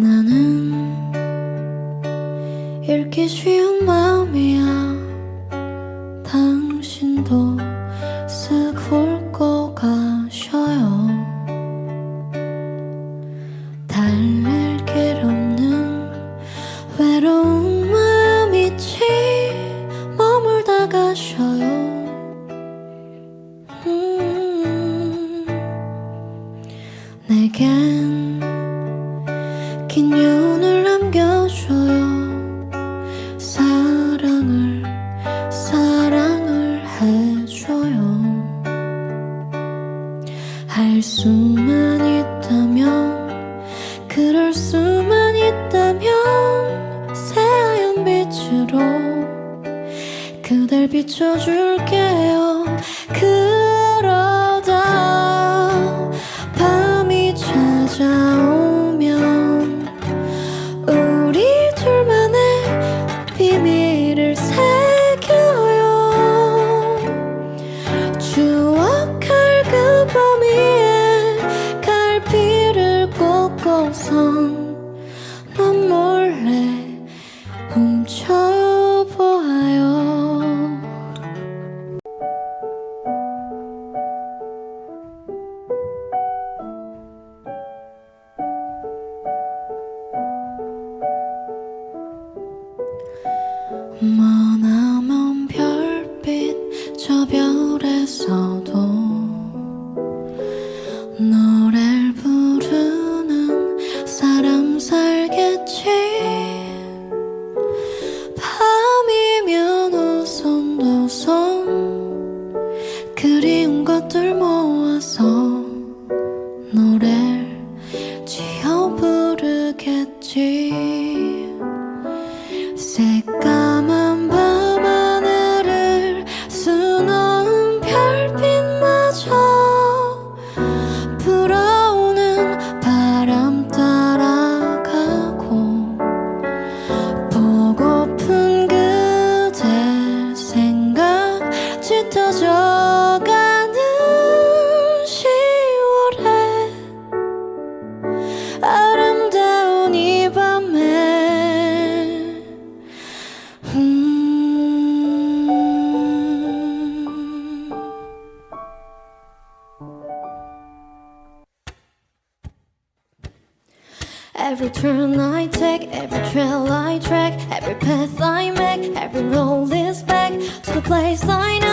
나는 읽기 쉬운 마음이야. 당신도 쓱 훑고 가셔요. 달랠 길 없는 외로운 마음 있지. 머물다 가셔요. 음, 내겐 khi nhớ every path I make, every road is back to the place I know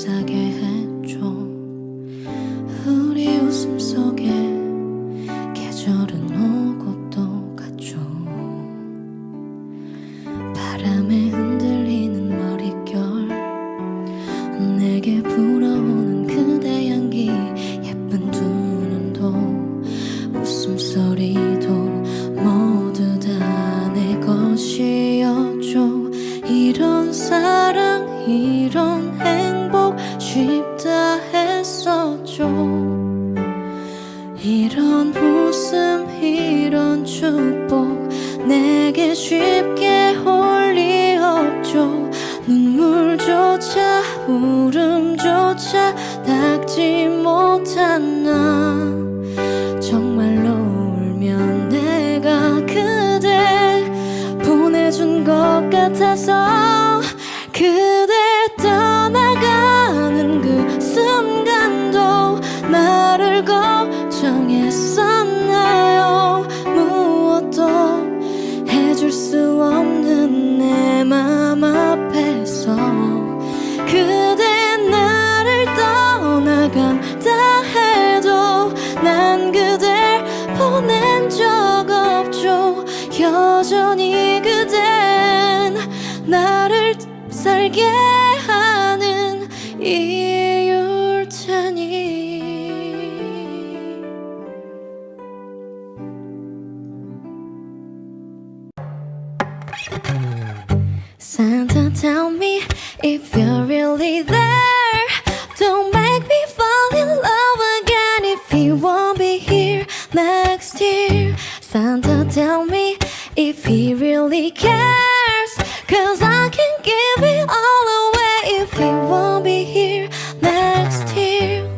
감싸게 했죠 우리 웃음 속에 계절은 오고 또 갔죠. 바람에 흔들리는 머릿결 내게 불어오는 그대 향기 예쁜 두 눈도 웃음소리도 모두 다 내 것이었죠 이런 사랑 이런 쉽다 했었죠. 이런 웃음 이런 축복 내게 쉽게 올 리 없죠. 눈물조차 울음조차 닦지 못한 나. 정말로 울면 내가 그대 보내준 것 같아서 그대 떠 하는 Santa tell me if you're really there. Don't make me fall in love again if you won't be here next year. Santa tell me if he really cares. Cause I give it all away if you won't be here next year.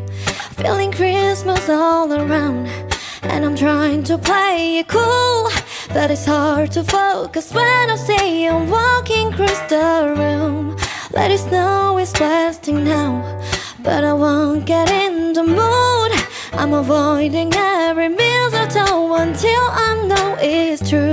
Feeling Christmas all around, and I'm trying to play it cool. But it's hard to focus when I say I'm walking across the room. Let it snow it's blasting now, but I won't get in the mood. I'm avoiding every mistletoe until I know it's true.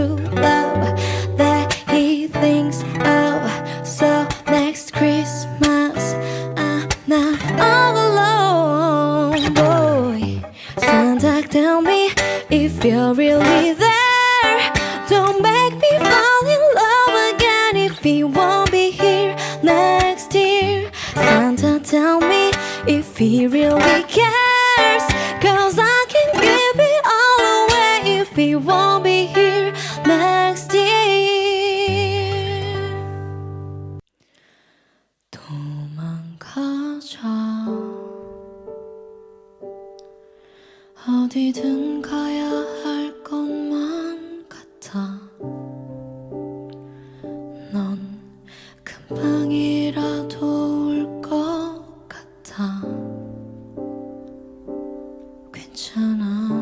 괜찮아.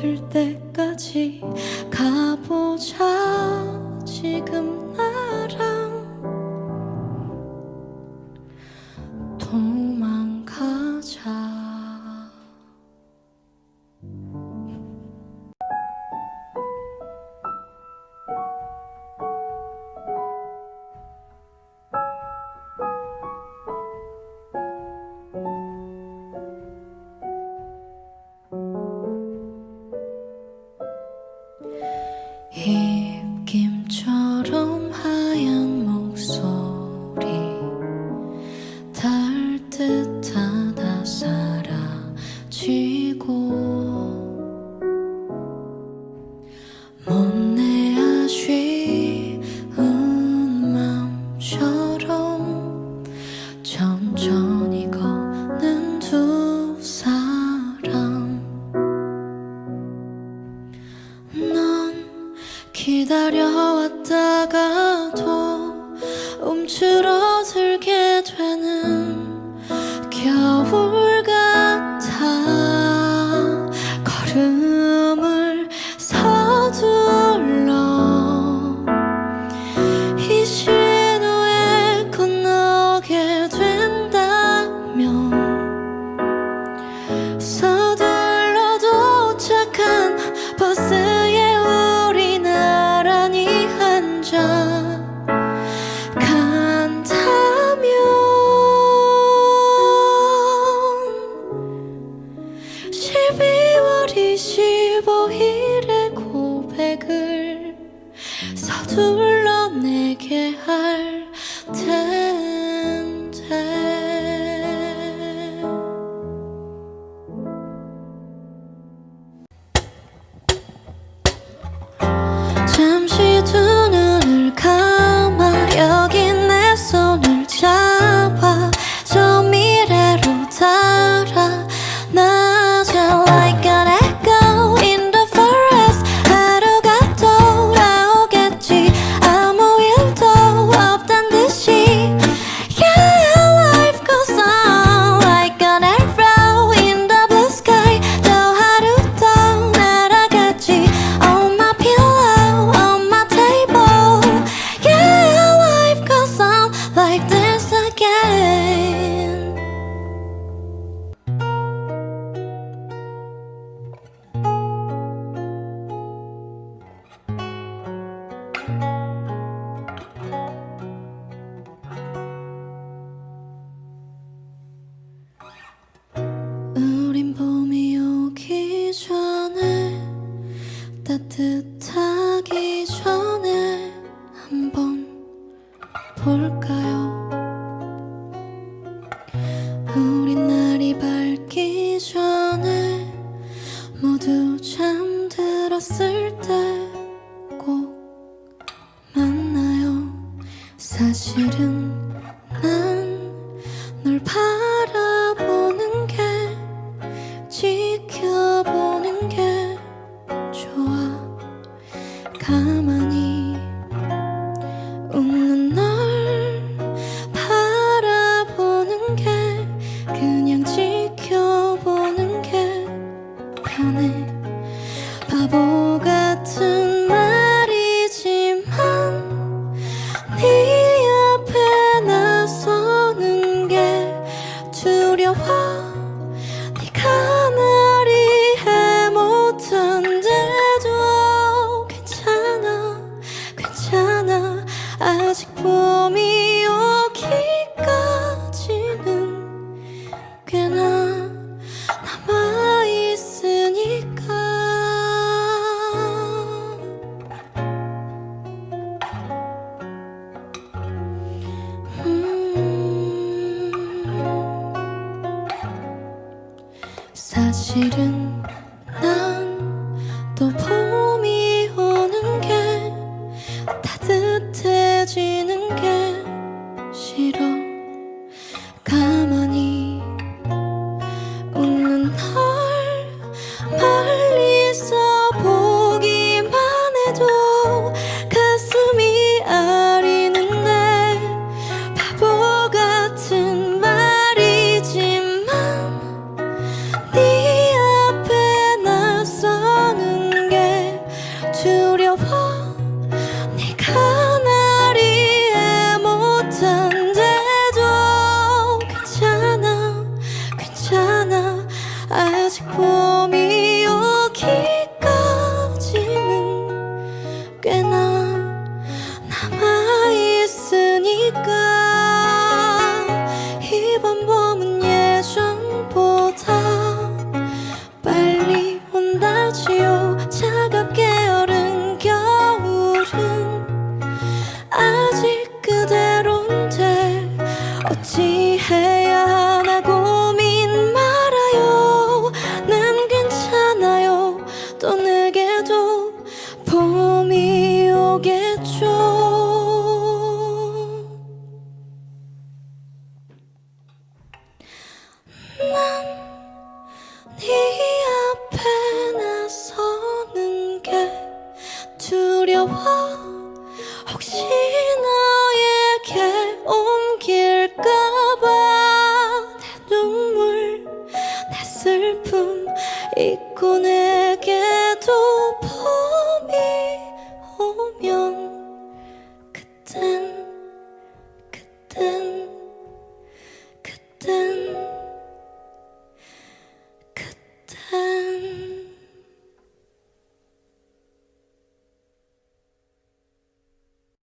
없을 때까지 他 때꼭 만나요. 사실은 바보 같은 지해야.